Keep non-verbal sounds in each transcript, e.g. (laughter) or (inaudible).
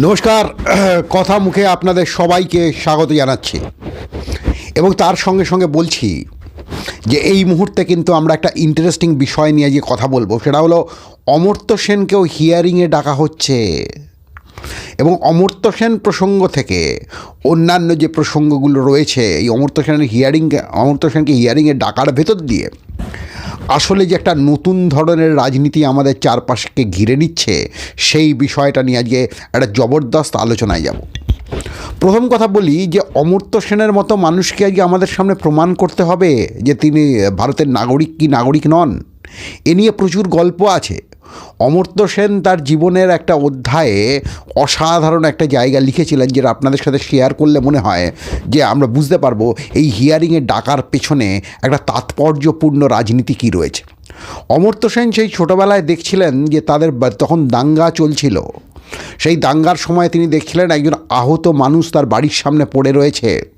নমস্কার, (clears throat) কথা মুখে আপনাদের সবাইকে স্বাগত জানাচ্ছি। এবং তার সঙ্গে সঙ্গে বলছি যে এই মুহূর্তে কিন্তু আমরা একটা ইন্টারেস্টিং বিষয় নিয়ে যে কথা বলব, সেটা হলো অমর্ত্য সেনকেও হিয়ারিংয়ে ডাকা হচ্ছে। এবং অমর্ত্য সেন প্রসঙ্গ থেকে অন্যান্য যে প্রসঙ্গগুলো রয়েছে, এই অমর্ত্য সেনের হিয়ারিং অমর্ত্য সেনকে হিয়ারিংয়ে ডাকার ভেতর দিয়ে আসলে যে একটা নতুন ধরনের রাজনীতি আমাদের চারপাশকে ঘিরে নিচ্ছে, সেই বিষয়টা নিয়ে আজকে একটা জবরদস্ত আলোচনায় যাব। প্রথম কথা বলি যে অমর্ত্য সেনের মতো মানুষকে আজকে আমাদের সামনে প্রমাণ করতে হবে যে তিনি ভারতের নাগরিক কি নাগরিক নন। এ নিয়ে প্রচুর গল্প আছে। অমর্ত্য সেন তার জীবনের একটা অধ্যায়ে অসাধারণ একটা জায়গা লিখেছিলেন যেটা আপনাদের সাথে শেয়ার করলে মনে হয় যে আমরা বুঝতে পারব এই হিয়ারিংয়ে ডাকার পেছনে একটা তাৎপর্যপূর্ণ রাজনীতি কী রয়েছে। অমর্ত্য সেন সেই ছোটোবেলায় দেখছিলেন যে তাদের তখন দাঙ্গা চলছিল। সেই দাঙ্গার সময় তিনি দেখছিলেন একজন আহত মানুষ তার বাড়ির সামনে পড়ে রয়েছে।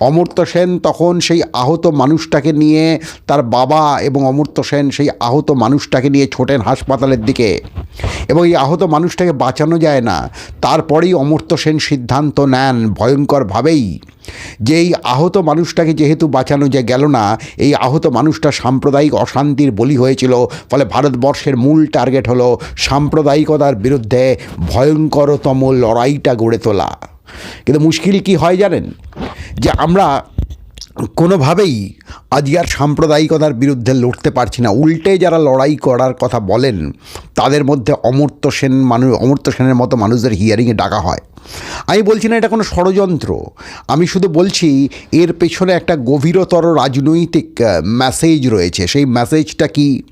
অমর্ত্য সেন তখন সেই আহত মানুষটাকে নিয়ে তার বাবা এবং অমর্ত্য সেন সেই আহত মানুষটাকে নিয়ে ছোটেন হাসপাতালের দিকে। এবং এই আহত মানুষটাকে বাঁচানো যায় না। তারপরেই অমর্ত্য সেন সিদ্ধান্ত নেন ভয়ঙ্করভাবেই। যে এই আহত মানুষটাকে যেহেতু বাঁচানো যে গেল না, এই আহত মানুষটা সাম্প্রদায়িক অশান্তির বলি হয়েছিল, ফলে ভারতবর্ষের মূল টার্গেট হলো সাম্প্রদায়িকতার বিরুদ্ধে ভয়ঙ্করতম লড়াইটা গড়ে তোলা। কিন্তু মুশকিল কি হয় জানেন? যে আমরা কোনোভাবেই আজকে আর সাম্প্রদায়িকতার বিরুদ্ধে লড়তে পারছি না। উল্টে যারা লড়াই করার কথা বলেন, তাদের মধ্যে অমর্ত্য সেন মানুষ অমর্ত্য সেনের মতো মানুষদের হিয়ারিংয়ে ডাকা হয়। আমি বলছি না এটা কোনো ষড়যন্ত্র। আমি শুধু বলছি, এর পেছনে একটা গভীরতর রাজনৈতিক মেসেজ রয়েছে। সেই মেসেজটা কি?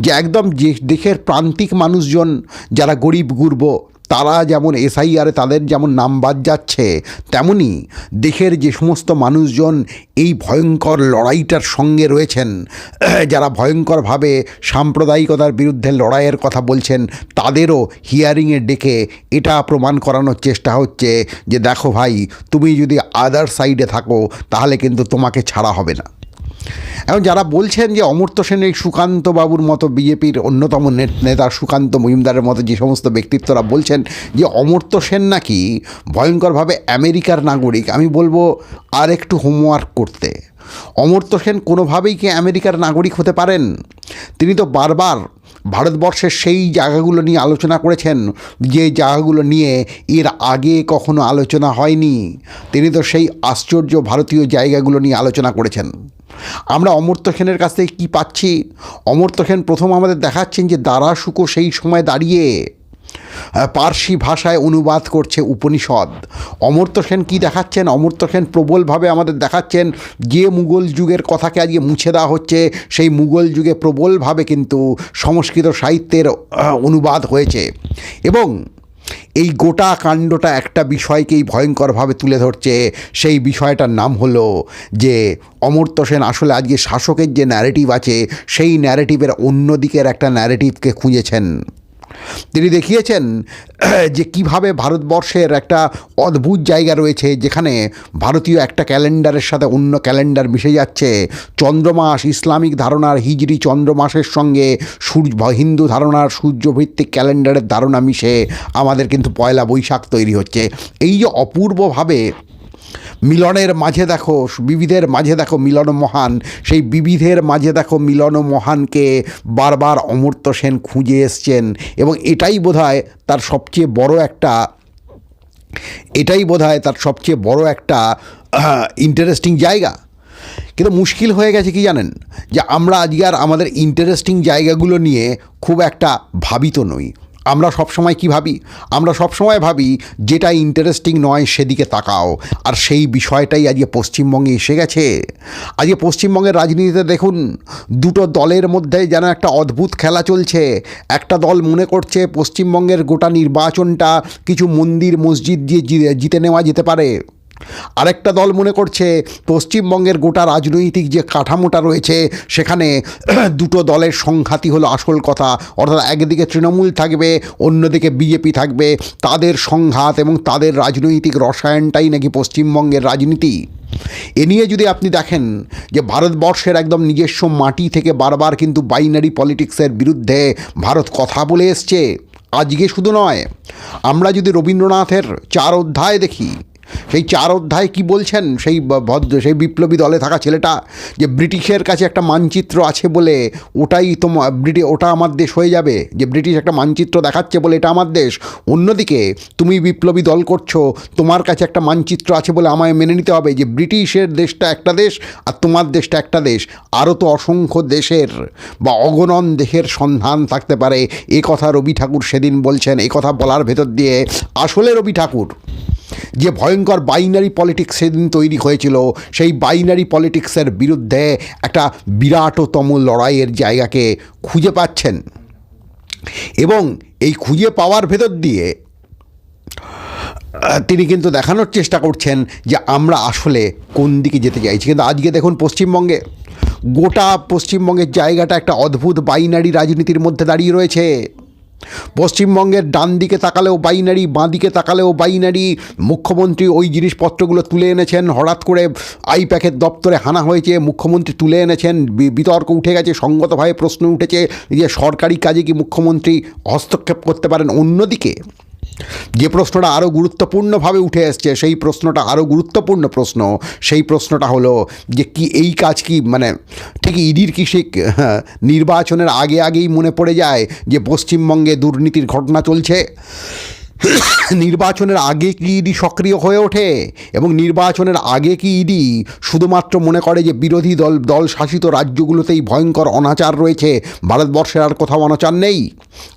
যে একদম যে দেশের প্রান্তিক মানুষজন যারা গরিব, গুরব তারা যেমন এসআইআরে তাদের যেমন নাম বাদ যাচ্ছে, তেমনি দেশের যে সমস্ত মানুষজন এই ভয়ঙ্কর লড়াইটার সঙ্গে রয়েছেন, (clears throat) যারা ভয়ঙ্করভাবে সাম্প্রদায়িকতার বিরুদ্ধে লড়াইয়ের কথা বলছেন, তাদেরও হিয়ারিংয়ে ডেকে এটা প্রমাণ করানোর চেষ্টা হচ্ছে যে, দেখো ভাই, তুমি যদি আদার সাইডে থাকো, তাহলে কিন্তু তোমাকে ছাড়া হবে না। এখন যারা বলছেন যে অমর্ত্য সেন এই সুকান্ত বাবুর মতো বিজেপির অন্যতম নেতা সুকান্ত মজুমদারের মতো যে সমস্ত ব্যক্তিত্বরা বলছেন যে অমর্ত্য সেন নাকি ভয়ঙ্করভাবে আমেরিকার নাগরিক, আমি বলব আর একটু হোমওয়ার্ক করতে। অমর্ত্য সেন কোনোভাবেই কি আমেরিকার নাগরিক হতে পারেন? তিনি তো বারবার ভারতবর্ষের সেই জায়গাগুলো নিয়ে আলোচনা করেছেন, যে জায়গাগুলো নিয়ে এর আগে কখনো আলোচনা হয়নি। তিনি তো সেই আশ্চর্য ভারতীয় জায়গাগুলো নিয়ে আলোচনা করেছেন। আমরা অমর্ত্য সেনের কাছ থেকে কী পাচ্ছি? অমর্ত্য সেন প্রথম আমাদের দেখাচ্ছেন যে দারাশুকো সেই সময় দাঁড়িয়ে পার্সি ভাষায় অনুবাদ করছে উপনিষদ। অমর্ত্য সেন কী দেখাচ্ছেন? অমর্ত্য সেন প্রবলভাবে আমাদের দেখাচ্ছেন যে মুঘল যুগের কথাকে আজকে মুছে দেওয়া হচ্ছে, সেই মুঘল যুগে প্রবলভাবে কিন্তু সংস্কৃত সাহিত্যের অনুবাদ হয়েছে। এবং এই গোটা কাণ্ডটা একটা বিষয়কেই ভয়ঙ্করভাবে তুলে ধরছে। সেই বিষয়টার নাম হলো যে অমর্ত্য সেন আসলে আজকে শাসকের যে ন্যারেটিভ আছে, সেই ন্যারেটিভের অন্য দিকের একটা ন্যারেটিভকে খুঁজেছেন। তিনি দেখিয়েছেন, (clears throat) যে কীভাবে ভারতবর্ষের একটা অদ্ভুত জায়গা রয়েছে, যেখানে ভারতীয় একটা ক্যালেন্ডারের সাথে অন্য ক্যালেন্ডার মিশে যাচ্ছে। চন্দ্রমাস, ইসলামিক ধারণার হিজরি চন্দ্রমাসের সঙ্গে সূর্য, হিন্দু ধারণার সূর্যভিত্তিক ক্যালেন্ডারের ধারণা মিশে আমাদের কিন্তু পয়লা বৈশাখ তৈরি হচ্ছে। এই যে অপূর্বভাবে মিলনের মাঝে দেখো, বিবিধের মাঝে দেখো মিলন মহান। সেই বিবিধের মাঝে দেখো মিলন মহানকে বারবার অমর্ত্য সেন খুঁজে এসছেন। এবং এটাই বোধহয় তার সবচেয়ে বড় একটা, এটাই বোধহয় তার সবচেয়ে বড় একটা ইন্টারেস্টিং জায়গা। কিন্তু মুশকিল হয়ে গেছে কি জানেন? যে আমরা আজকে আর আমাদের ইন্টারেস্টিং জায়গাগুলো নিয়ে খুব একটা ভাবিত নই। আমরা সবসময় কি ভাবি? আমরা সবসময় ভাবি যেটা ইন্টারেস্টিং নয় সেদিকে তাকাও। আর সেই বিষয়টাই আজকে পশ্চিমবঙ্গে এসে গেছে। আজকে পশ্চিমবঙ্গের রাজনীতিতে দেখুন, দুটো দলের মধ্যে যেন একটা অদ্ভুত খেলা চলছে। একটা দল মনে করছে পশ্চিমবঙ্গের গোটা নির্বাচনটা কিছু মন্দির মসজিদ দিয়ে জিতে নেওয়া যেতে পারে। আরেকটা দল মনে করছে পশ্চিমবঙ্গের গোটা রাজনৈতিক যে কাঠামোটা রয়েছে, সেখানে (clears throat) দুটো দলের সংঘাতই হলো আসল কথা। অর্থাৎ একদিকে তৃণমূল থাকবে, অন্যদিকে বিজেপি থাকবে। তাদের সংঘাত এবং তাদের রাজনৈতিক রসায়নটাই নাকি পশ্চিমবঙ্গের রাজনীতি? এ নিয়ে যদি আপনি দেখেন যে ভারতবর্ষের একদম নিজস্ব মাটি থেকে বারবার কিন্তু বাইনারি পলিটিক্সের বিরুদ্ধে ভারত কথা বলে এসছে, আজকে শুধু নয়। আমরা যদি রবীন্দ্রনাথের চার অধ্যায় দেখি সেই চার অধ্যায় কি বলছেন? সেই ভদ্র, সেই বিপ্লবী দলে থাকা ছেলেটা যে ব্রিটিশের কাছে একটা মানচিত্র আছে বলে ওটাই তোমার ব্রিটি, ওটা আমার দেশ হয়ে যাবে। যে ব্রিটিশ একটা মানচিত্র দেখাচ্ছে বলে এটা আমার দেশ। অন্যদিকে তুমি বিপ্লবী দল করছ, তোমার কাছে একটা মানচিত্র আছে বলে আমায় মেনে নিতে হবে যে ব্রিটিশের দেশটা একটা দেশ আর তোমার দেশটা একটা দেশ। আরও তো অসংখ্য দেশের বা অগণন দেশের সন্ধান থাকতে পারে। এ কথা রবি ঠাকুর সেদিন বলছেন, এ কথা বলার ভেতর দিয়ে। আসলে রবি ঠাকুর যে ভয়ঙ্কর বাইনারি পলিটিক্স সেদিন তৈরি হয়েছিল, সেই বাইনারি পলিটিক্সের বিরুদ্ধে একটা বিরাটতম লড়াইয়ের জায়গাকে খুঁজে পাচ্ছেন। এবং এই খুঁজে পাওয়ার ভেতর দিয়ে তিনি কিন্তু দেখানোর চেষ্টা করছেন যে আমরা আসলে কোন দিকে যেতে চাইছি। কিন্তু আজকে দেখুন পশ্চিমবঙ্গে, গোটা পশ্চিমবঙ্গের জায়গাটা একটা অদ্ভুত বাইনারি রাজনীতির মধ্যে দাঁড়িয়ে রয়েছে। পশ্চিমবঙ্গের ডান দিকে তাকালেও বাইনারি, বাঁ দিকে তাকালেও বাইনারি। মুখ্যমন্ত্রী ওই জিনিসপত্রগুলো তুলে এনেছেন, হঠাৎ করে আইপ্যাকের দপ্তরে হানা হয়েছে, মুখ্যমন্ত্রী তুলে এনেছেন বিতর্ক উঠে গেছে, সঙ্গতভাবে প্রশ্ন উঠেছে যে সরকারি কাজে কি মুখ্যমন্ত্রী হস্তক্ষেপ করতে পারেন অন্যদিকে? যে প্রশ্নটা আরও গুরুত্বপূর্ণভাবে উঠে এসছে, সেই প্রশ্নটা আরও গুরুত্বপূর্ণ প্রশ্ন। সেই প্রশ্নটা হলো যে কি এই কাজ কি মানে ঠিক ইডির কি সে (laughs) নির্বাচনের আগে আগেই মনে পড়ে যায় যে পশ্চিমবঙ্গে দুর্নীতির ঘটনা চলছে? (coughs) নির্বাচনের আগে কি ইডি সক্রিয় হয়ে ওঠে? এবং নির্বাচনের আগে কি ইডি শুধুমাত্র মনে করে যে বিরোধী দল দল শাসিত রাজ্যগুলোতেই ভয়ঙ্কর অনাচার রয়েছে? ভারতবর্ষের আর কোথাও অনাচার নেই?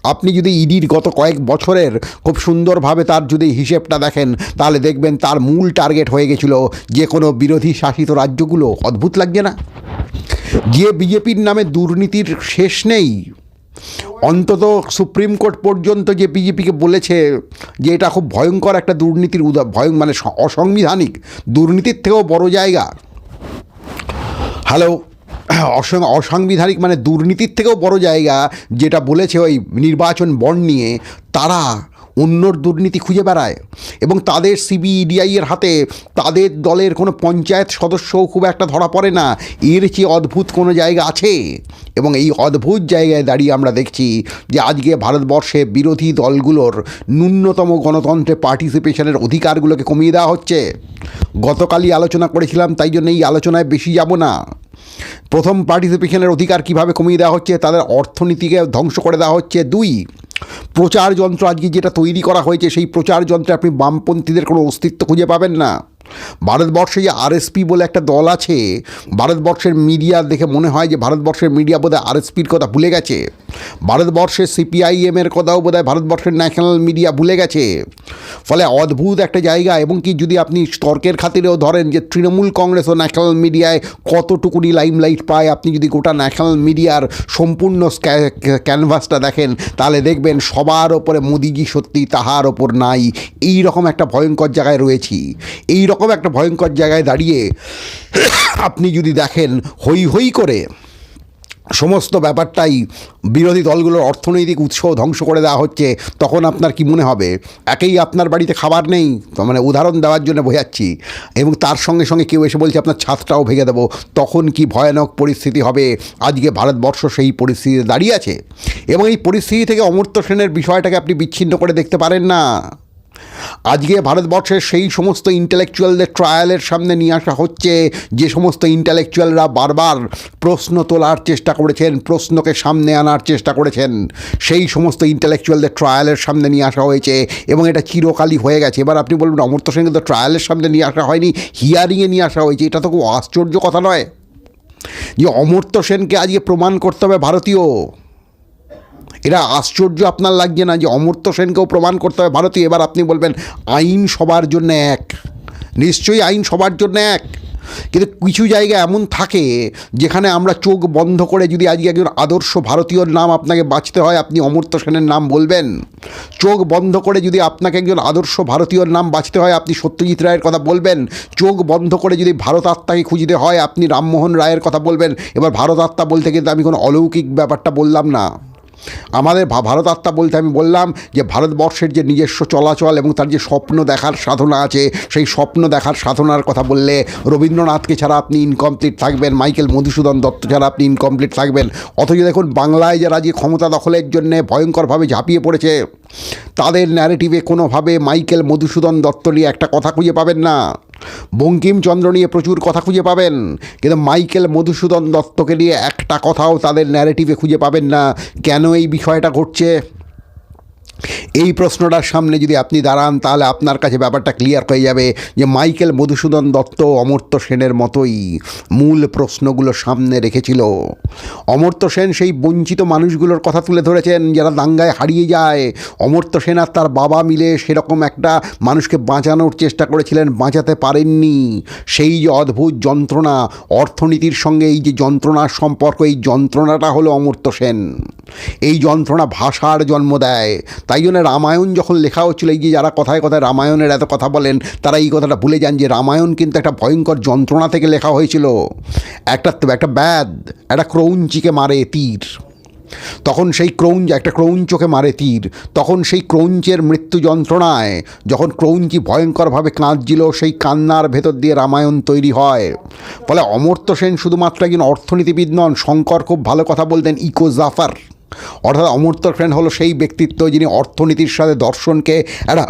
আপনি যদি ইডির গত কয়েক বছরের খুব সুন্দরভাবে তার যদি হিসেবটা দেখেন, তাহলে দেখবেন তার মূল টার্গেট হয়ে গেছিল যে কোনো বিরোধী শাসিত রাজ্যগুলো। অদ্ভুত লাগছে না? যে বিজেপির নামে দুর্নীতির শেষ নেই অন্তত সুপ্রিম কোর্ট পর্যন্ত যে বিজেপিকে বলেছে যে এটা খুব ভয়ঙ্কর একটা দুর্নীতির উদা ভয় মানে অসাংবিধানিক দুর্নীতির থেকেও বড় জায়গা। হ্যালো, অসং- অসাংবিধানিক মানে দুর্নীতির থেকেও বড় জায়গা যেটা বলেছে ওই নির্বাচন বন্ড নিয়ে, তারা অন্যর দুর্নীতি খুঁজে বেড়ায় এবং তাদের সিবিইডিআই এর হাতে তাদের দলের কোনো পঞ্চায়েত সদস্যও খুব একটা ধরা পড়ে না। এর চেয়ে অদ্ভুত কোনো জায়গা আছে? এবং এই অদ্ভুত জায়গায় দাঁড়িয়ে আমরা দেখছি যে আজকে ভারতবর্ষে বিরোধী দলগুলোর ন্যূনতম গণতন্ত্রে পার্টিসিপেশনের অধিকারগুলোকে কমিয়ে দেওয়া হচ্ছে। গতকালই আলোচনা করেছিলাম, তাই জন্য এই আলোচনায় বেশি যাব না। প্রথম পার্টিসিপেশনের অধিকার কীভাবে কমিয়ে দেওয়া হচ্ছে, তাদের অর্থনীতিকে ধ্বংস করে দেওয়া হচ্ছে। দুই, প্রচার যন্ত্র আজকে যেটা তৈরি করা হয়েছে, সেই প্রচার যন্ত্রে আপনি বামপন্থীদের কোনো অস্তিত্ব খুঁজে পাবেন না। ভারতবর্ষে যে আরএসপি বলে একটা দল আছে, ভারতবর্ষের মিডিয়া দেখে মনে হয় যে ভারতবর্ষের মিডিয়া বোধহয় আরএসপির কথা ভুলে গেছে। ভারতবর্ষের সিপিআইএমের কথাও বোধহয় ভারতবর্ষের ন্যাশনাল মিডিয়া ভুলে গেছে। ফলে অদ্ভুত একটা জায়গা, এবং কি যদি আপনি তর্কের খাতিরেও ধরেন যে তৃণমূল কংগ্রেস ও ন্যাশনাল মিডিয়ায় কতটুকুনি লাইমলাইট পায়, আপনি যদি গোটা ন্যাশনাল মিডিয়ার সম্পূর্ণ ক্যানভাসটা দেখেন, তাহলে দেখবেন সবার ওপরে মোদিজি সত্যি তাহার ওপর নাই। এই রকম একটা ভয়ঙ্কর জায়গায় রয়েছি। এই রকম একটা ভয়ঙ্কর জায়গায় দাঁড়িয়ে আপনি যদি দেখেন হই হই করে সমস্ত ব্যাপারটাই বিরোধী দলগুলোর অর্থনৈতিক উৎস ধ্বংস করে দেওয়া হচ্ছে, তখন আপনার কি মনে হবে? একেই আপনার বাড়িতে খাবার নেই মানে উদাহরণ দেওয়ার জন্য বোঝাচ্ছি। এবং তার সঙ্গে সঙ্গে কেউ এসে বলছে, আপনার ছাদটাও ভেঙে দেবো। তখন কি ভয়ানক পরিস্থিতি হবে? আজকে ভারতবর্ষ সেই পরিস্থিতিতে দাঁড়িয়ে আছে। এবং এই পরিস্থিতি থেকে অমর্ত্য সেনের বিষয়টাকে আপনি বিচ্ছিন্ন করে দেখতে পারেন না। আজকে ভারতবর্ষের সেই সমস্ত ইন্টেলেকচুয়ালদের ট্রায়ালের সামনে নিয়ে আসা হচ্ছে, যে সমস্ত ইন্টালেকচুয়ালরা বারবার প্রশ্ন তোলার চেষ্টা করেছেন, প্রশ্নকে সামনে আনার চেষ্টা করেছেন। সেই সমস্ত ইন্টেলেকচুয়ালদের ট্রায়ালের সামনে নিয়ে আসা হয়েছে এবং এটা চিরকালই হয়ে গেছে। এবার আপনি বলবেন অমর্ত্য সেনকে তো ট্রায়ালের সামনে নিয়ে আসা হয়নি হিয়ারিংয়ে নিয়ে আসা হয়েছে, এটা তো খুব আশ্চর্য কথা নয়। যে অমর্ত্য সেনকে আজকে প্রমাণ করতে হবে ভারতীয়। এটা আশ্চর্য আপনার লাগছে না যে অমর্ত্য সেনকেও প্রমাণ করতে হবে? ভারতীয় এবার আপনি বলবেন, আইন সবার জন্য এক। নিশ্চয়ই আইন সবার জন্য এক। কিন্তু কিছু জায়গা এমন থাকে যেখানে আমরা চোখ বন্ধ করে যদি আজকে একজন আদর্শ ভারতীয়র নাম আপনাকে বাঁচতে হয়, আপনি অমর্ত্য সেনের নাম বলবেন? চোখ বন্ধ করে যদি আপনাকে একজন আদর্শ ভারতীয়র নাম বাঁচতে হয়, আপনি সত্যজিৎ রায়ের কথা বলবেন? চোখ বন্ধ করে যদি ভারত আত্মাকে খুঁজতে হয়, আপনি রামমোহন রায়ের কথা বলবেন? এবার ভারত আত্মা বলতে কিন্তু আমি কোনো অলৌকিক ব্যাপারটা বললাম না। আমাদের ভারত আত্মা বলতে আমি বললাম যে ভারতবর্ষের যে নিজস্ব চলাচল এবং তার যে স্বপ্ন দেখার সাধনা আছে, সেই স্বপ্ন দেখার সাধনার কথা বললে রবীন্দ্রনাথকে ছাড়া আপনি ইনকমপ্লিট থাকবেন, মাইকেল মধুসূদন দত্ত ছাড়া আপনি ইনকমপ্লিট থাকবেন। অথচ দেখুন, বাংলায় যারা যে ক্ষমতা দখলের জন্যে ভয়ঙ্করভাবে ঝাঁপিয়ে পড়েছে। তাদের ন্যারেটিভে কোনোভাবে মাইকেল মধুসূদন দত্ত নিয়ে একটা কথা খুঁজে পাবেন না। বঙ্কিমচন্দ্র নিয়ে প্রচুর কথা খুঁজে পাবেন, কিন্তু মাইকেল মধুসূদন দত্তকে নিয়ে একটা কথাও তাদের ন্যারেটিভে খুঁজে পাবেন না। কেন এই বিষয়টা ঘটছে? এই প্রশ্নটার সামনে যদি আপনি দাঁড়ান, তাহলে আপনার কাছে ব্যাপারটা ক্লিয়ার হয়ে যাবে যে মাইকেল মধুসূদন দত্ত অমর্ত্য সেনের মতোই মূল প্রশ্নগুলো সামনে রেখেছিল। অমর্ত্য সেন সেই বঞ্চিত মানুষগুলোর কথা তুলে ধরেছেন, যারা দাঙ্গায় হারিয়ে যায়। অমর্ত্য সেন আর তার বাবা মিলে সেরকম একটা মানুষকে বাঁচানোর চেষ্টা করেছিলেন, বাঁচাতে পারেননি। সেই যে অদ্ভুত যন্ত্রণা, অর্থনীতির সঙ্গে এই যে যন্ত্রণার সম্পর্ক, এই যন্ত্রণাটা হলো অমর্ত্য সেন। এই যন্ত্রণা ভাষার জন্ম দেয়। তাই জন্য রামায়ণ যখন লেখা হচ্ছিল, এই যে যারা কথায় কথায় রামায়ণের এত কথা বলেন, তারা এই কথাটা ভুলে যান যে রামায়ণ কিন্তু একটা ভয়ঙ্কর যন্ত্রণা থেকে লেখা হয়েছিল। একটা একটা ব্যাদ একটা ক্রৌঞ্চিকে মারে তীর। তখন সেই ক্রৌঞ্চ একটা ক্রৌঞ্চকে মারে তীর। তখন সেই ক্রৌঞ্চের মৃত্যু যন্ত্রণায় যখন ক্রৌঞ্চি ভয়ঙ্করভাবে কাঁদছিল, সেই কান্নার ভেতর দিয়ে রামায়ণ তৈরি হয়। ফলে অমর্ত্য সেন শুধুমাত্র একজন অর্থনীতিবিদ নন, শঙ্কর খুব ভালো কথা বলতেন, ইকো জাফার। অর্থাৎ অমর্ত্য সেন হলো সেই ব্যক্তিত্ব যিনি অর্থনীতির সাথে দর্শনকে একটা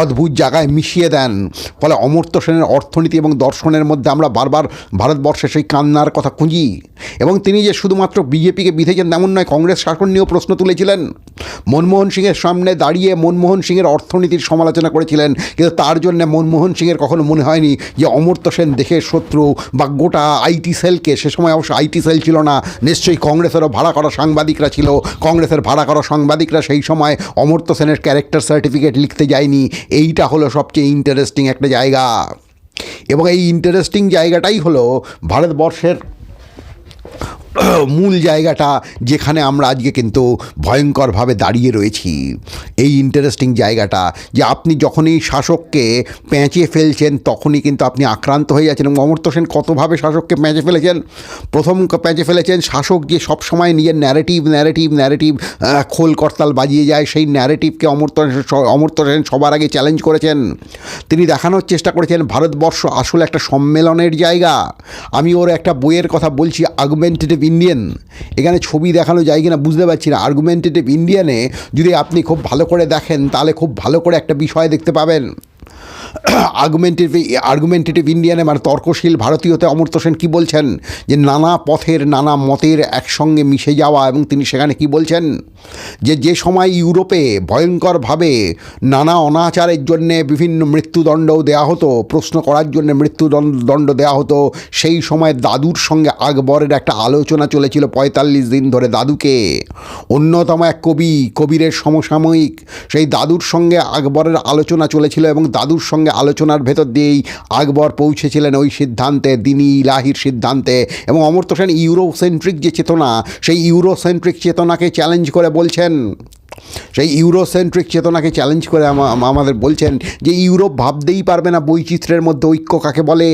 অদ্ভুত জায়গায় মিশিয়ে দেন। ফলে অমর্ত্য সেনের অর্থনীতি এবং দর্শনের মধ্যে আমরা বারবার ভারতবর্ষে সেই কান্নার কথা খুঁজি। এবং তিনি যে শুধুমাত্র বিজেপিকে বিধেছেন তেমন নয়, কংগ্রেস শাসন নিয়েও প্রশ্ন তুলেছিলেন। মনমোহন সিংয়ের সামনে দাঁড়িয়ে মনমোহন সিংয়ের অর্থনীতির সমালোচনা করেছিলেন, কিন্তু তার জন্য মনমোহন সিংয়ের কখনো মনে হয়নি যে অমর্ত্য সেন দেশের শত্রু বা গোটা আইটি সেলকে। সে সময় অবশ্য আইটি সেল ছিল না, নিশ্চয়ই কংগ্রেসেরও ভাড়া করা সাংবাদিকরা ছিল। কংগ্রেসের ভাড়া করা সাংবাদিকরা সেই সময় অমর্ত্য সেনের ক্যারেক্টার সার্টিফিকেট লিখতে যায়নি। এইটা হলো সবচেয়ে ইন্টারেস্টিং একটা জায়গা। এবং এই ইন্টারেস্টিং জায়গাটাই হলো ভারতবর্ষের (clears throat) মূল জায়গাটা যেখানে আমরা আজকে কিন্তু ভয়ঙ্করভাবে দাঁড়িয়ে রয়েছি। এই ইন্টারেস্টিং জায়গাটা যে আপনি যখনই শাসককে পেঁচে ফেলছেন, তখনই কিন্তু আপনি আক্রান্ত হয়ে যাচ্ছেন এবং অমর্ত্য সেন কতভাবে শাসককে পেঁচে ফেলেছেন? প্রথম পেঁচে ফেলেছেন শাসক যে সবসময় নিজের ন্যারেটিভ ন্যারেটিভ ন্যারেটিভ খোল করতাল বাজিয়ে যায়, সেই ন্যারেটিভকে অমর্ত্য অমর্ত্য সেন সবার আগে চ্যালেঞ্জ করেছেন। তিনি দেখানোর চেষ্টা করেছেন, ভারতবর্ষ আসলে একটা সম্মেলনের জায়গা। আমি ওর একটা বইয়ের কথা বলছি আগুমেন্টেটিভ ইন্ডিয়ান এখানে ছবি দেখানো যায় কিনা বুঝতে পারছি না। আর্গুমেন্টেটিভ ইন্ডিয়ানে যদি আপনি খুব ভালো করে দেখেন, তাহলে খুব ভালো করে একটা বিষয় দেখতে পাবেন। আর্গুমেন্টেটিভ আর্গুমেন্টেটিভ ইন্ডিয়ানে মানে তর্কশীল ভারতীয়তে অমর্ত্য সেন কী বলছেন? যে নানা পথের, নানা মতের একসঙ্গে মিশে যাওয়া এবং তিনি সেখানে কি বলছেন? যে যে সময় ইউরোপে ভয়ঙ্করভাবে নানা অনাচারের জন্যে বিভিন্ন মৃত্যুদণ্ডও দেওয়া হতো, প্রশ্ন করার জন্য মৃত্যুদণ্ড দণ্ড দেওয়া হতো, সেই সময় দাদুর সঙ্গে আকবরের একটা আলোচনা চলেছিল পঁয়তাল্লিশ দিন ধরে দাদুকে। অন্যতম এক কবি, কবিরের সমসাময়িক, সেই দাদুর সঙ্গে আকবরের আলোচনা চলেছিল এবং দাদুর সঙ্গে আলোচনার ভেতর দিয়েই আকবর পৌঁছেছিলেন ওই সিদ্ধান্তে, দিনী ইলাহির সিদ্ধান্তে। এবং অমর্ত্য সেন ইউরোসেন্ট্রিক যে চেতনা, সেই ইউরোসেন্ট্রিক চেতনাকে চ্যালেঞ্জ করে বলছেন। সেই ইউরোসেন্ট্রিক চেতনাকে চ্যালেঞ্জ করে আমাদের বলছেন যে, ইউরোপ ভাবতেই পারবে না বৈচিত্র্যের মধ্যে ঐক্য কাকে বলে?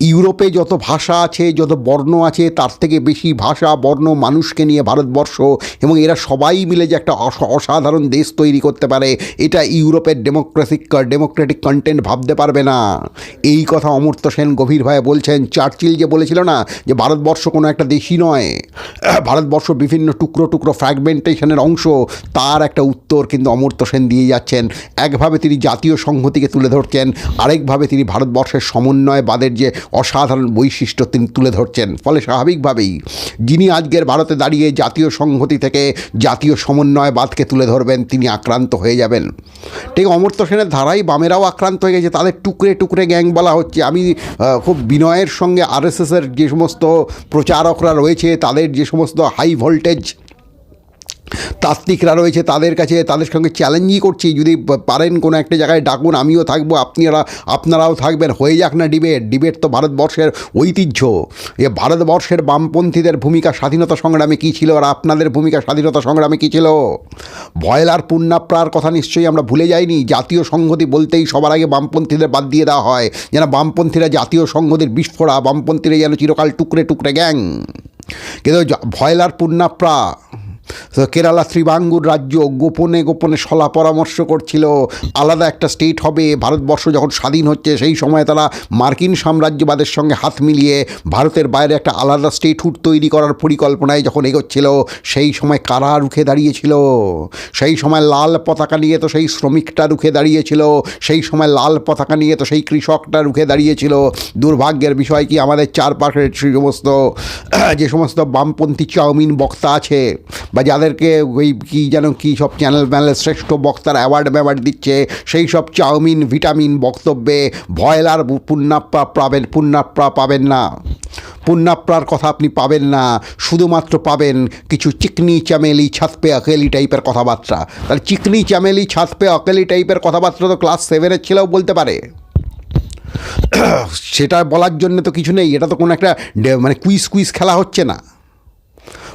ইউরোপে যত ভাষা আছে, যত বর্ণ আছে, তার থেকে বেশি ভাষা, বর্ণ মানুষকে নিয়ে ভারতবর্ষ এবং এরা সবাই মিলে যে একটা অস- অসাধারণ দেশ তৈরি করতে পারে, এটা ইউরোপের ডেমোক্রেসিক ডেমোক্রেটিক কন্টেন্ট ভাবতে পারবে না। এই কথা অমর্ত্য সেন গভীরভাবে বলছেন। চার্চিল যে বলেছিল না যে ভারতবর্ষ কোনো একটা দেশই নয়, (clears throat) ভারতবর্ষ বিভিন্ন টুকরো টুকরো ফ্র্যাগমেন্টেশনের অংশ, তার একটা উত্তর কিন্তু অমর্ত্য সেন দিয়ে যাচ্ছেন। একভাবে তিনি জাতীয় সংহতিকে তুলে ধরছেন, আরেকভাবে তিনি ভারতবর্ষের সমন্বয়বাদের যে অসাধারণ বৈশিষ্ট্য তিনি তুলে ধরছেন। ফলে স্বাভাবিকভাবেই যিনি আজকের ভারতে দাঁড়িয়ে জাতীয় সংহতি থেকে জাতীয় সমন্বয়বাদকে তুলে ধরবেন, তিনি আক্রান্ত হয়ে যাবেন। ঠিক অমর্ত্য সেনের ধারাই বামেরাও আক্রান্ত হয়ে গেছে। তাদের টুকরে টুকরে গ্যাং বলা হচ্ছে। আমি খুব বিনয়ের সঙ্গে আরএসএসের যে সমস্ত প্রচারকরা রয়েছে, তাদের যে সমস্ত হাই ভোল্টেজ তাত্ত্বিকরা রয়েছে তাদের কাছে, তাদের সঙ্গে চ্যালেঞ্জই করছি। যদি পারেন কোনো একটা জায়গায় ডাকুন, আমিও থাকব, আপনারা, আপনারাও থাকবেন। হয়ে যাক না ডিবেট ডিবেট তো ভারতবর্ষের ঐতিহ্য। এ ভারতবর্ষের বামপন্থীদের ভূমিকা স্বাধীনতা সংগ্রামে কী ছিল আর আপনাদের ভূমিকা স্বাধীনতা সংগ্রামে কী ছিল? ভয়লার পুণ্যাপ্রার কথা নিশ্চয়ই আমরা ভুলে যাইনি। জাতীয় সংহতি বলতেই সবার আগে বামপন্থীদের বাদ দিয়ে দেওয়া হয়। যেন বামপন্থীরা জাতীয় সংহতির বিস্ফোরা, বামপন্থীরা যেন চিরকাল টুকরে টুকরে গ্যাং। কিন্তু ভয়লার পুণ্যাপ্রা কেরালা ত্রিবাঙ্গুর রাজ্য গোপনে গোপনে সলা পরামর্শ করছিল, আলাদা একটা স্টেট হবে, ভারতবর্ষ যখন স্বাধীন হচ্ছে, সেই সময় তারা মার্কিন সাম্রাজ্যবাদের সঙ্গে হাত মিলিয়ে ভারতের বাইরে একটা আলাদা স্টেটহুড তৈরি করার পরিকল্পনায় যখন এগোচ্ছিল, সেই সময় কারা রুখে দাঁড়িয়েছিল? সেই সময় লাল পতাকা নিয়ে তো সেই শ্রমিকটা রুখে দাঁড়িয়েছিল, সেই সময় লাল পতাকা নিয়ে তো সেই কৃষকটা রুখে দাঁড়িয়েছিল। দুর্ভাগ্যের বিষয় কি, আমাদের চারপাশের সেই সমস্ত, (clears throat) যে সমস্ত বামপন্থী চাউমিন বক্তা আছে বা যাদেরকে ওই কী যেন, কী সব চ্যানেল ম্যানেল শ্রেষ্ঠ বক্তার অ্যাওয়ার্ড ম্যাওয়ার্ড দিচ্ছে, সেই সব চাউমিন ভিটামিন বক্তব্যে ভয়লার পুণ্যাপ্রা পাবেন পুণ্যাপ্রা পাবেন না। পুণ্যাপ্রার কথা আপনি পাবেন না, শুধুমাত্র পাবেন কিছু চিকনি চামেলি ছাদ পে আকেলি টাইপের কথাবার্তা। তাহলে চিকনি চামেলি ছাদ পে আকেলি টাইপের কথাবার্তা তো ক্লাস সেভেনের ছেলেও বলতে পারে। সেটা বলার জন্য তো কিছু নেই, এটা তো কোনো একটা মানে কুইজ কুইজ খেলা হচ্ছে না।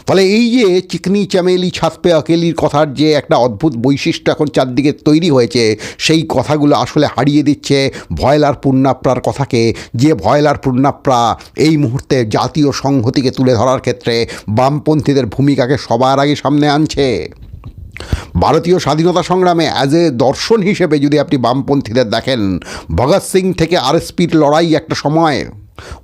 ফলে এই যে চিকনি চামেলি ছাতপে আকেলির কথার যে একটা অদ্ভুত বৈশিষ্ট্য এখন চারদিকে তৈরি হয়েছে, সেই কথাগুলো আসলে হারিয়ে দিচ্ছে ভয়লার পুণ্যাপ্রার কথাকে। যে ভয়লার পুণ্যাপ্রা এই মুহূর্তে জাতীয় সংহতিকে তুলে ধরার ক্ষেত্রে বামপন্থীদের ভূমিকাকে সবার আগে সামনে আনছে। ভারতীয় স্বাধীনতা সংগ্রামে অ্যাজ এ দর্শন হিসেবে যদি আপনি বামপন্থীদের দেখেন, ভগৎ সিং থেকে আরএসপির লড়াই একটা সময়।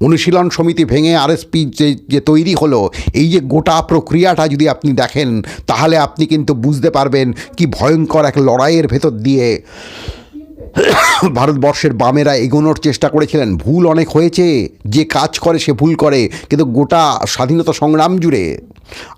অনুশীলন সমিতি ভেঙে আরএসপি যে যে তৈরি হলো, এই যে গোটা প্রক্রিয়াটা যদি আপনি দেখেন, তাহলে আপনি কিন্তু বুঝতে পারবেন কি ভয়ঙ্কর এক লড়াইয়ের ভেতর দিয়ে ভারতবর্ষের বামেরা এগোনোর চেষ্টা করেছিলেন। ভুল অনেক হয়েছে। যে কাজ করে সে ভুল করে। কিন্তু গোটা স্বাধীনতা সংগ্রাম জুড়ে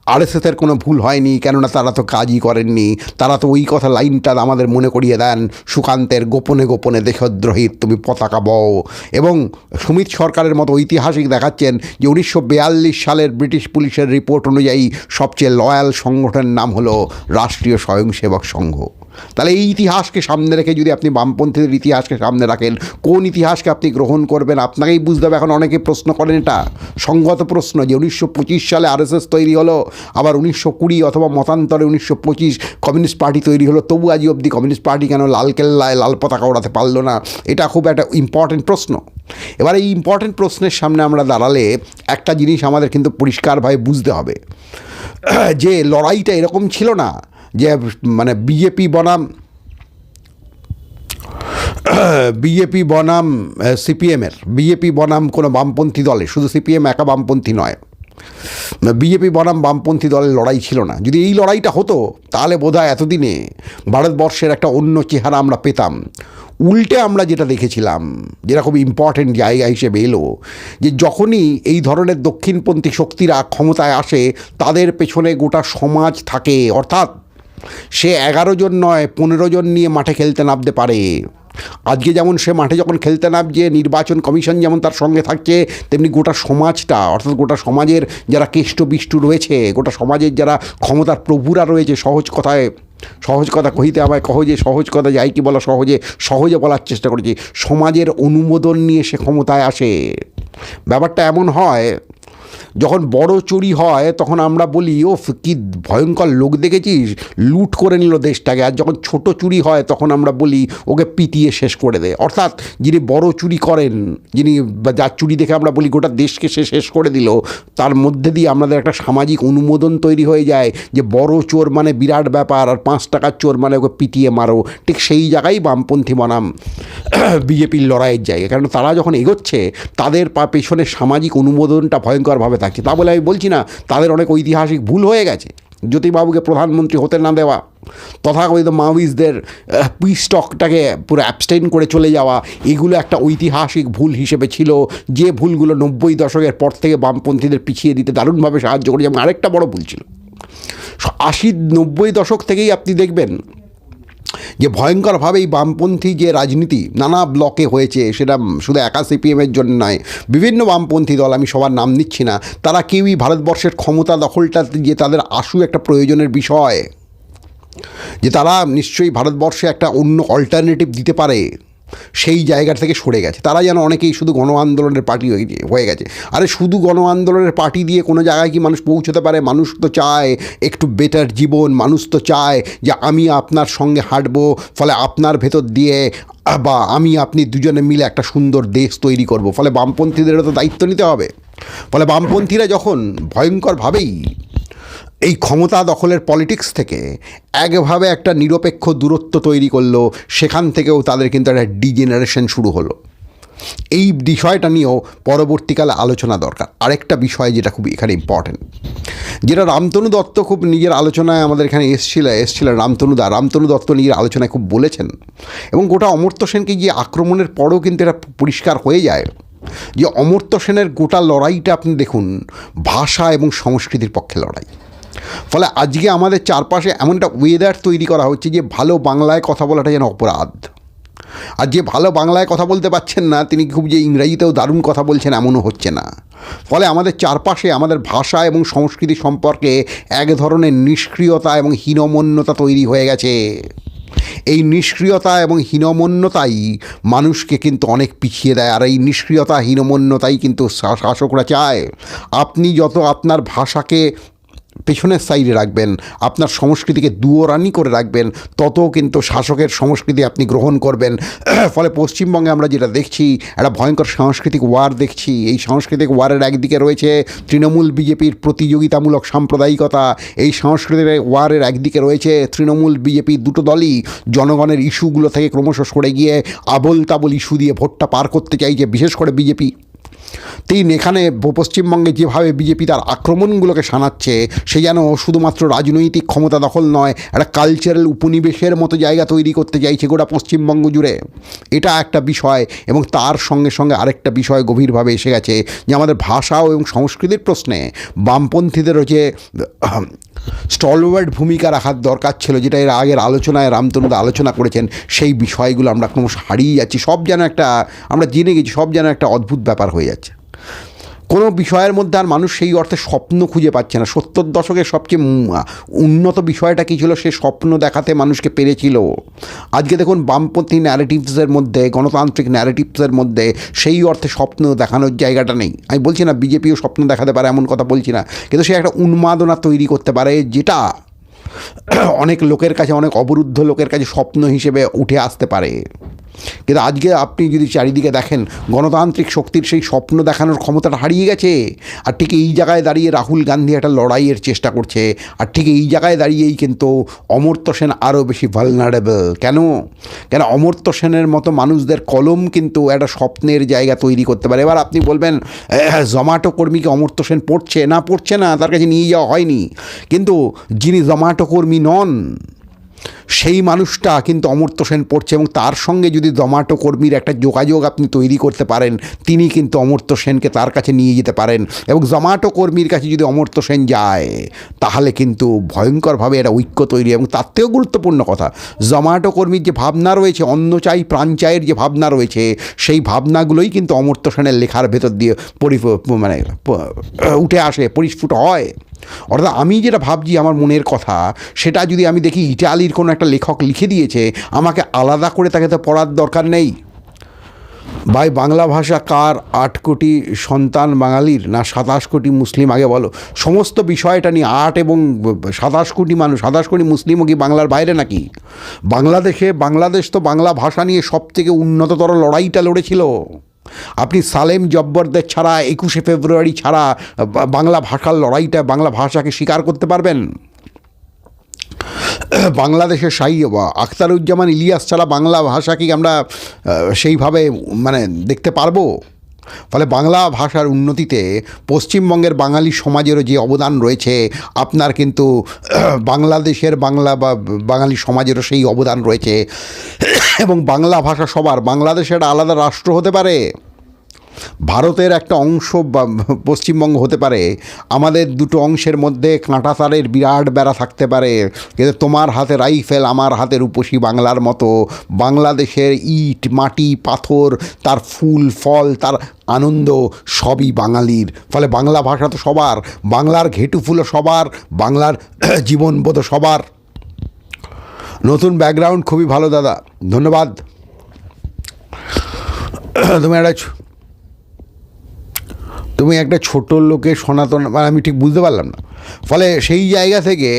আরএসএসের কোনো ভুল হয়নি। কেননা তারা তো কাজই করেননি। তারা তো ওই কথা লাইনটা আমাদের মনে করিয়ে দেন। সুকান্তের গোপনে গোপনে দেশদ্রোহীর তুমি পতাকা বও। এবং সুমিত সরকারের মতো ঐতিহাসিক দেখাচ্ছেন যে উনিশশো বিয়াল্লিশ সালের ব্রিটিশ পুলিশের রিপোর্ট অনুযায়ী সবচেয়ে লয়াল সংগঠনের নাম হলো রাষ্ট্রীয় স্বয়ংসেবক সংঘ। তাহলে এই ইতিহাসকে সামনে রেখে যদি আপনি বামপন্থীদের ইতিহাসকে সামনে রাখেন, কোন ইতিহাসকে আপনি গ্রহণ করবেন? আপনাকেই বুঝতে হবে, এখন অনেকে প্রশ্ন করেন এটা। সঙ্গত প্রশ্ন যে উনিশশো পঁচিশ সালে আরএসএস তৈরি হলো, আবার উনিশশো কুড়ি অথবা মতান্তরে উনিশশো পঁচিশ কমিউনিস্ট পার্টি তৈরি হলো, তবু আজই অবধি কমিউনিস্ট পার্টি কেন লালকেল্লায় লাল পতাকা ওড়াতে পারল না? এটা খুব একটা ইম্পর্টেন্ট প্রশ্ন। এবার এই ইম্পর্টেন্ট প্রশ্নের সামনে আমরা দাঁড়ালে একটা জিনিস আমাদের কিন্তু পরিষ্কারভাবে বুঝতে হবে। যে লড়াইটা এরকম ছিল না যে মানে বিজেপি বনাম (clears throat) বিজেপি বনাম সিপিএমের বিজেপি বনাম কোনো বামপন্থী দলে, শুধু সিপিএম একা বামপন্থী নয়। বিজেপি বনাম বামপন্থী দলের লড়াই ছিল না। যদি এই লড়াইটা হতো, তাহলে বোধহয় এতদিনে ভারতবর্ষের একটা অন্য চেহারা আমরা পেতাম। উল্টে আমরা যেটা দেখেছিলাম, যেটা খুব ইম্পর্টেন্ট জায়গা হিসেবে এলো, যে যখনই এই ধরনের দক্ষিণপন্থী শক্তিরা ক্ষমতায় আসে, তাদের পেছনে গোটা সমাজ থাকে। অর্থাৎ সে এগারো জন নয়, পনেরো জন নিয়ে মাঠে খেলতে নামতে পারে। আজকে যেমন সে মাঠে যখন খেলতে নামছে, নির্বাচন কমিশন যেমন তার সঙ্গে থাকছে, তেমনি গোটা সমাজটা, অর্থাৎ গোটা সমাজের যারা কেষ্ট বিষ্টু রয়েছে, গোটা সমাজের যারা ক্ষমতার প্রভুরা রয়েছে, সহজ কথায়, সহজ কথা কহিতে আমায় কহ যে সহজ কথা যাই কি বলা সহজে সহজে বলার চেষ্টা করেছি। সমাজের অনুমোদন নিয়ে সে ক্ষমতায় আসে। ব্যাপারটা এমন হয় যখন বড় চুরি হয়, তখন আমরা বলি ও কি ভয়ঙ্কর লোক দেখেছিস? লুট করে নিল দেশটাকে। আর যখন ছোট চুরি হয়, তখন আমরা বলি, ওকে পিটিয়ে শেষ করে দে। অর্থাৎ যিনি বড় চুরি করেন, যিনি যার চুরি দেখে আমরা বলি, গোটা দেশকে সে শেষ করে দিল, তার মধ্যে দিয়ে আমাদের একটা সামাজিক অনুমোদন তৈরি হয়ে যায় যে, বড় চোর মানে বিরাট ব্যাপার, আর পাঁচ টাকার চোর মানে ওকে পিটিয়ে মারো। ঠিক সেই জায়গায় বামপন্থী বনাম (clears throat) বিজেপির লড়াইয়ের জায়গা। কারণ তারা যখন এগোচ্ছে, তাদের পা পেছনে সামাজিক অনুমোদনটা ভয়ঙ্করভাবে থাকছে। তা বলে আমি বলছি না, তাদের অনেক ঐতিহাসিক ভুল হয়ে গেছে। জ্যোতিবাবুকে প্রধানমন্ত্রী হতে না দেওয়া, তথাকথিত মাওয়িস্টদের পি স্টকটাকে পুরো অ্যাবস্টেন করে চলে যাওয়া, এগুলো একটা ঐতিহাসিক ভুল হিসেবে ছিল। যে ভুলগুলো নব্বই দশকের পর থেকে বামপন্থীদের পিছিয়ে দিতে দারুণভাবে সাহায্য করেছে। এবং আরেকটা বড় ভুল ছিল। আশি নব্বই দশক থেকেই আপনি দেখবেন যে ভয়ঙ্করভাবে এই বামপন্থী যে রাজনীতি নানা ব্লকে হয়েছে, সেটা শুধু একা সিপিএমের জন্য নয়, বিভিন্ন বামপন্থী দল, আমি সবার নাম নিচ্ছি না, তারা কেউই ভারতবর্ষের ক্ষমতা দখলটা যে তাদের আশু একটা প্রয়োজনের বিষয়, যে তারা নিশ্চয়ই ভারতবর্ষে একটা অন্য অল্টারনেটিভ দিতে পারে। সেই জায়গা থেকে সরে গেছে। তারা যেন অনেকেই শুধু গণ আন্দোলনের পার্টি হয়ে গেছে। আরে শুধু গণ আন্দোলনের পার্টি দিয়ে কোনো জায়গায় কি মানুষ পৌঁছতে পারে? মানুষ তো চায় একটু বেটার জীবন, মানুষ তো চায় যে আমি আপনার সঙ্গে হাঁটবো, ফলে আপনার ভেতর দিয়ে বা আমি আপনি দুজনে মিলে একটা সুন্দর দেশ তৈরি করব। ফলে বামপন্থীদেরও তো দায়িত্ব নিতে হবে। ফলে বামপন্থীরা যখন ভয়ঙ্করভাবেই এই ক্ষমতা দখলের পলিটিক্স থেকে একভাবে একটা নিরপেক্ষ দূরত্ব তৈরি করল, সেখান থেকেও তাদের কিন্তু একটা ডিজেনারেশন শুরু হলো। এই বিষয়টা নিয়েও পরবর্তীকালে আলোচনা দরকার। আরেকটা বিষয় যেটা খুব এখানে ইম্পর্টেন্ট যেটা রামতনু দত্ত খুব নিজের আলোচনায় আমাদের এখানে এসছিল এসছিলেন রামতনু দা। রামতনু দত্ত নিজের আলোচনায় খুব বলেছেন এবং গোটা অমর্ত্য সেনকে গিয়ে আক্রমণের পরও কিন্তু এটা পরিষ্কার হয়ে যায় যে অমর্ত্য সেনের গোটা লড়াইটা আপনি দেখুন, ভাষা এবং সংস্কৃতির পক্ষে লড়াই। ফলে আজকে আমাদের চারপাশে এমনটা ওয়েদার তৈরি করা হচ্ছে যে ভালো বাংলায় কথা বলাটা যেন অপরাধ। আর যে ভালো বাংলায় কথা বলতে পারছেন না, তিনি খুব যে ইংরাজিতেও দারুণ কথা বলছেন এমনও হচ্ছে না। ফলে আমাদের চারপাশে আমাদের ভাষা এবং সংস্কৃতি সম্পর্কে এক ধরনের নিষ্ক্রিয়তা এবং হীনমন্যতা তৈরি হয়ে গেছে। এই নিষ্ক্রিয়তা এবং হীনমন্যতাই মানুষকে কিন্তু অনেক পিছিয়ে দেয়, আর এই নিষ্ক্রিয়তা, হীনমন্যতাই কিন্তু শাসকরা চায়। আপনি যত আপনার ভাষাকে পেছনের সাইডে রাখবেন, আপনার সংস্কৃতিকে দুয়োরানি করে রাখবেন তত কিন্তু শাসকের সংস্কৃতি আপনি গ্রহণ করবেন। (clears throat) ফলে পশ্চিমবঙ্গে আমরা যেটা দেখছি, একটা ভয়ঙ্কর সাংস্কৃতিক ওয়ার দেখছি। এই সাংস্কৃতিক ওয়ারের একদিকে রয়েছে তৃণমূল বিজেপির প্রতিযোগিতামূলক সাম্প্রদায়িকতা। এই সাংস্কৃতিক ওয়ারের একদিকে রয়েছে তৃণমূল বিজেপি দুটো দলই। জনগণের ইস্যুগুলো থেকে ক্রমশ সরে গিয়ে আবল তাবল ইস্যু দিয়ে ভোটটা পার করতে চাইছে, বিশেষ করে বিজেপি। তিন, এখানে পশ্চিমবঙ্গে যেভাবে বিজেপি তার আক্রমণগুলোকে শানাচ্ছে, সে যেন শুধুমাত্র রাজনৈতিক ক্ষমতা দখল নয়, একটা কালচারাল উপনিবেশের মতো জায়গা তৈরি করতে চাইছে গোটা পশ্চিমবঙ্গ জুড়ে। এটা একটা বিষয় এবং তার সঙ্গে সঙ্গে আরেকটা বিষয় গভীরভাবে এসে গেছে যে আমাদের ভাষা এবং সংস্কৃতির প্রশ্নে বামপন্থীদেরও যে স্টলওয়ার্ড ভূমিকা রাখার দরকার ছিল, যেটা এর আগের আলোচনায় রামতনুদা আলোচনা করেছেন, সেই বিষয়গুলো আমরা ক্রমশ হারিয়ে যাচ্ছি। সব যেন একটা, আমরা জেনে গেছি, সব যেন একটা অদ্ভুত ব্যাপার হয়ে যাচ্ছে। কোনো বিষয়ের মধ্যে আর মানুষ সেই অর্থে স্বপ্ন খুঁজে পাচ্ছে না। সত্তর দশকের সবচেয়ে উন্নত বিষয়টা কী ছিল? সে স্বপ্ন দেখাতে মানুষকে পেরেছিল। আজকে দেখুন বামপন্থী ন্যারেটিভসের মধ্যে, গণতান্ত্রিক ন্যারেটিভসের মধ্যে সেই অর্থে স্বপ্ন দেখানোর জায়গাটা নেই। আমি বলছি না বিজেপিও স্বপ্ন দেখাতে পারে এমন কথা বলছি না। কিন্তু সে একটা উন্মাদনা তৈরি করতে পারে যেটা অনেক লোকের কাছে, অনেক অবরুদ্ধ লোকের কাছে স্বপ্ন হিসেবে উঠে আসতে পারে। কিন্তু আজকে আপনি যদি চারিদিকে দেখেন, গণতান্ত্রিক শক্তির সেই স্বপ্ন দেখানোর ক্ষমতাটা হারিয়ে গেছে, আর ঠিক এই জায়গায় দাঁড়িয়ে রাহুল গান্ধী একটা লড়াইয়ের চেষ্টা করছে, আর ঠিক এই জায়গায় দাঁড়িয়েই কিন্তু অমর্ত্য সেন আরও বেশি ভালনারেবল কেন? কেন অমর্ত্য সেনের মতো মানুষদের কলম কিন্তু একটা স্বপ্নের জায়গা তৈরি করতে পারে। এবার আপনি বলবেন জমাটো কর্মীকে অমর্ত্য সেন পড়ছে না পড়ছে না? তার কাছে নিয়ে যাওয়া হয়নি। কিন্তু যিনি জমাটো কর্মী নন সেই মানুষটা কিন্তু অমর্ত্য সেন পড়ছে এবং তার সঙ্গে যদি জমাটো কর্মীর একটা যোগাযোগ আপনি তৈরি করতে পারেন, তিনি কিন্তু অমর্ত্য সেনকে তার কাছে নিয়ে যেতে পারেন। এবং জমাটো কর্মীর কাছে যদি অমর্ত্য সেন যায়, তাহলে কিন্তু ভয়ঙ্করভাবে একটা ঐক্য তৈরি এবং তার থেকেও গুরুত্বপূর্ণ কথা জমাটো কর্মীর যে ভাবনা রয়েছে অন্ন চাই প্রাণ চাইয়ের যে ভাবনা রয়েছে, সেই ভাবনাগুলোই কিন্তু অমর্ত্য সেনের লেখার ভেতর দিয়ে পরি মানে উঠে আসে, পরিস্ফুট হয়। অর্থাৎ আমি যেটা ভাবছি, আমার মনের কথা, সেটা যদি আমি দেখি ইটালির কোনো একটা লেখক লিখে দিয়েছে, আমাকে আলাদা করে তাকে তো পড়ার দরকার নেই। ভাই, বাংলা ভাষা কার আট কোটি সন্তান বাঙালির না সাতাশ কোটি মুসলিম? আগে বলো, সমস্ত বিষয়টা নিয়ে আট এবং সাতাশ কোটি মানুষ, সাতাশ কোটি মুসলিমও কি বাংলার বাইরে নাকি? বাংলাদেশে, বাংলাদেশ তো বাংলা ভাষা নিয়ে সব থেকে উন্নততর লড়াইটা লড়েছিল। আপনি সালেম জব্বরদের ছাড়া, একুশে ফেব্রুয়ারি ছাড়া বাংলা ভাষার লড়াইটা, বাংলা ভাষাকে স্বীকার করতে পারবেন? বাংলাদেশের সাই আখতারুজ্জামান ইলিয়াস ছাড়া বাংলা ভাষা কি আমরা সেইভাবে মানে দেখতে পারব? ফলে বাংলা ভাষার উন্নতিতে পশ্চিমবঙ্গের বাঙালি সমাজেরও যে অবদান রয়েছে, আপনার কিন্তু বাংলাদেশের বাংলা বা বাঙালি সমাজেরও সেই অবদান রয়েছে। এবং বাংলা ভাষা সবার, বাংলাদেশের আলাদা রাষ্ট্র হতে পারে। ভারতের একটা অংশ পশ্চিমবঙ্গ হতে পারে, আমাদের দুটো অংশের মধ্যে কাঁটাতারের বিরাট বেড়া থাকতে পারে। কিন্তু তোমার হাতে রাইফেল, আমার হাতে রূপসী বাংলার মতো। বাংলাদেশের ইট, মাটি, পাথর, তার ফুল, ফল, তার আনন্দ সবই বাঙালির। ফলে বাংলা ভাষা তো সবার, বাংলার ঘেটু ফুলও সবার, বাংলার (clears throat) জীবনবোধ সবার। নতুন ব্যাকগ্রাউন্ড খুবই ভালো, দাদা। ধন্যবাদ। (clears throat) তুমি একটা তুমি একটা ছোট লোকের সনাতন মানে আমি ঠিক বুঝতে পারলাম না। ফলে সেই জায়গা থেকে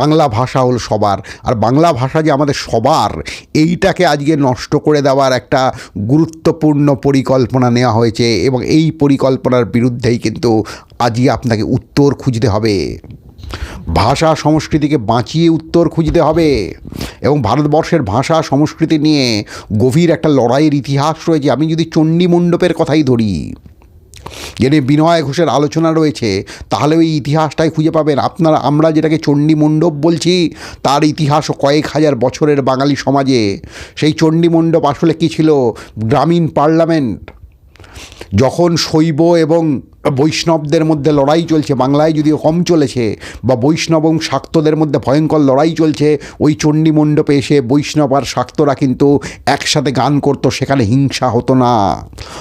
বাংলা ভাষা হল সবার। আর বাংলা ভাষা যে আমাদের সবার, এইটাকে আজকে নষ্ট করে দেওয়ার একটা গুরুত্বপূর্ণ পরিকল্পনা নেওয়া হয়েছে এবং এই পরিকল্পনার বিরুদ্ধেই কিন্তু আজই আপনাকে উত্তর খুঁজতে হবে। ভাষা সংস্কৃতিকে বাঁচিয়ে উত্তর খুঁজতে হবে এবং ভারতবর্ষের ভাষা সংস্কৃতি নিয়ে গভীর একটা লড়াইয়ের ইতিহাস রয়েছে। আমি যদি চণ্ডী মণ্ডপের কথাই ধরি যেটা বিনয় ঘোষের আলোচনা রয়েছে, তাহলে ওই ইতিহাসটাই খুঁজে পাবেন। আপনারা, আমরা যেটাকে চণ্ডীমণ্ডপ বলছি, তার ইতিহাস কয়েক হাজার বছরের বাঙালি সমাজে। সেই চণ্ডীমণ্ডপ আসলে কী ছিল? গ্রামীণ পার্লামেন্ট। যখন শৈব এবং বৈষ্ণবদের মধ্যে লড়াই চলছে, বাংলায় যদিও কম চলেছে বা বৈষ্ণব এবং শাক্তদের মধ্যে ভয়ঙ্কর লড়াই চলছে, ওই চণ্ডী মণ্ডপে এসে বৈষ্ণব আর শাক্তরা কিন্তু একসাথে গান করতো, সেখানে হিংসা হতো না।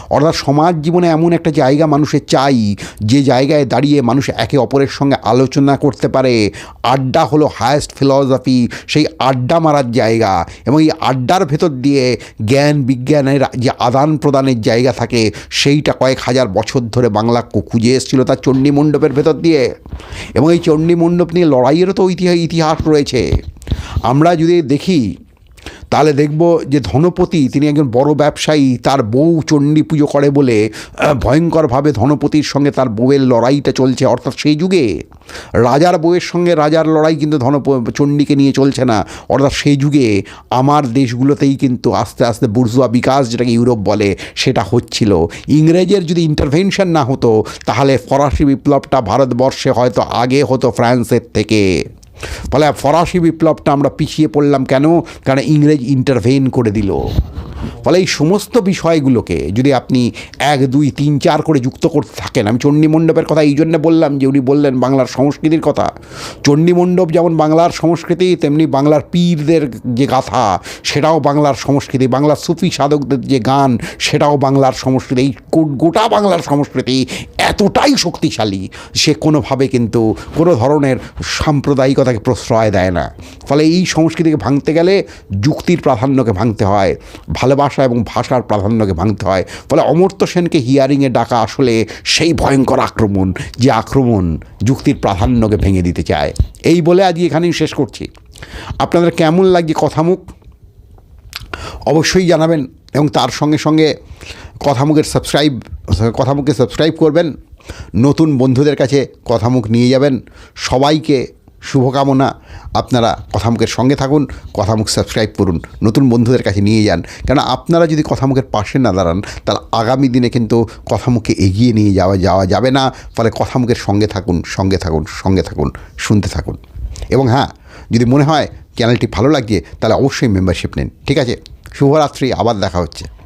অর্থাৎ সমাজ জীবনে এমন একটা জায়গা মানুষের চাই, যে জায়গায় দাঁড়িয়ে মানুষ একে অপরের সঙ্গে আলোচনা করতে পারে। আড্ডা হলো হায়েস্ট ফিলসফি সেই আড্ডা মারার জায়গা এবং এই আড্ডার ভেতর দিয়ে জ্ঞান বিজ্ঞানের যে আদান প্রদানের জায়গা থাকে সেইটা কয়েক হাজার বছর ধরে বাংলা খুঁজে এসেছিল তার চণ্ডী মণ্ডপের ভেতর দিয়ে। এবং এই চণ্ডী মণ্ডপ নিয়ে লড়াইয়েরও তো ইতিহাস রয়েছে। আমরা যদি দেখি তাহলে দেখব যে ধনপতি, তিনি একজন বড় ব্যবসায়ী, তার বউ চণ্ডী পুজো করে বলে ভয়ঙ্করভাবে ধনপতির সঙ্গে তার বউয়ের লড়াইটা চলছে। অর্থাৎ সেই যুগে রাজার বউয়ের সঙ্গে রাজার লড়াই কিন্তু ধনপ, চণ্ডীকে নিয়ে চলছে না। অর্থাৎ সেই যুগে আমার দেশগুলোতেই কিন্তু আস্তে আস্তে বুর্জুয়া বিকাশ, যেটাকে ইউরোপ বলে, সেটা হচ্ছিল। ইংরেজের যদি ইন্টারভেনশন না হতো, তাহলে ফরাসি বিপ্লবটা ভারতবর্ষে হয়তো আগে হতো ফ্রান্সের থেকে। ফলে ফরাসি বিপ্লবটা আমরা পিছিয়ে পড়লাম কেন? কারণ ইংরেজ ইন্টারভেন করে দিল। ফলে এই সমস্ত বিষয়গুলোকে যদি আপনি এক, দুই, তিন, চার করে যুক্ত করতে থাকেন, আমি চণ্ডী মণ্ডপের কথা এই জন্য বললাম যে উনি বললেন বাংলার সংস্কৃতির কথা। চণ্ডী মণ্ডপ যেমন বাংলার সংস্কৃতি, তেমনি বাংলার পীরদের যে গাথা, সেটাও বাংলার সংস্কৃতি। বাংলার সুফি সাধকদের যে গান, সেটাও বাংলার সংস্কৃতি। এই গোটা বাংলার সংস্কৃতি এতটাই শক্তিশালী সে কোনোভাবে কিন্তু কোনো ধরনের সাম্প্রদায়িকতাকে প্রশ্রয় দেয় না। ফলে এই সংস্কৃতিকে ভাঙতে গেলে যুক্তির প্রাধান্যকে ভাঙতে হয়। ভালোবাসা এবং ভাষার প্রাধান্যকে ভাঙতে হয়। ফলে অমর্ত্য সেনকে হিয়ারিংয়ে ডাকা আসলে সেই ভয়ঙ্কর আক্রমণ, যে আক্রমণ যুক্তির প্রাধান্যকে ভেঙে দিতে চায়। এই বলে আজকে এখানেই শেষ করছি। আপনাদের কেমন লাগছে কথামুখ? অবশ্যই জানাবেন এবং তার সঙ্গে সঙ্গে কথামুখের সাবস্ক্রাইব কথামুখে সাবস্ক্রাইব করবেন। নতুন বন্ধুদের কাছে কথামুখ নিয়ে যাবেন। সবাইকে শুভকামনা। আপনারা কথামুখের সঙ্গে থাকুন, কথামুখ সাবস্ক্রাইব করুন, নতুন বন্ধুদের কাছে নিয়ে যান। কেন আপনারা যদি কথামুখের পাশে না দাঁড়ান, তাহলে আগামী দিনে কিন্তু কথামুখে এগিয়ে নিয়ে যাওয়া যাওয়া যাবে না। ফলে কথামুখের সঙ্গে থাকুন সঙ্গে থাকুন সঙ্গে থাকুন, শুনতে থাকুন। এবং হ্যাঁ যদি মনে হয় চ্যানেলটি ভালো লাগছে তাহলে অবশ্যই মেম্বারশিপ নিন। ঠিক আছে? শুভরাত্রি, আবার দেখা হচ্ছে।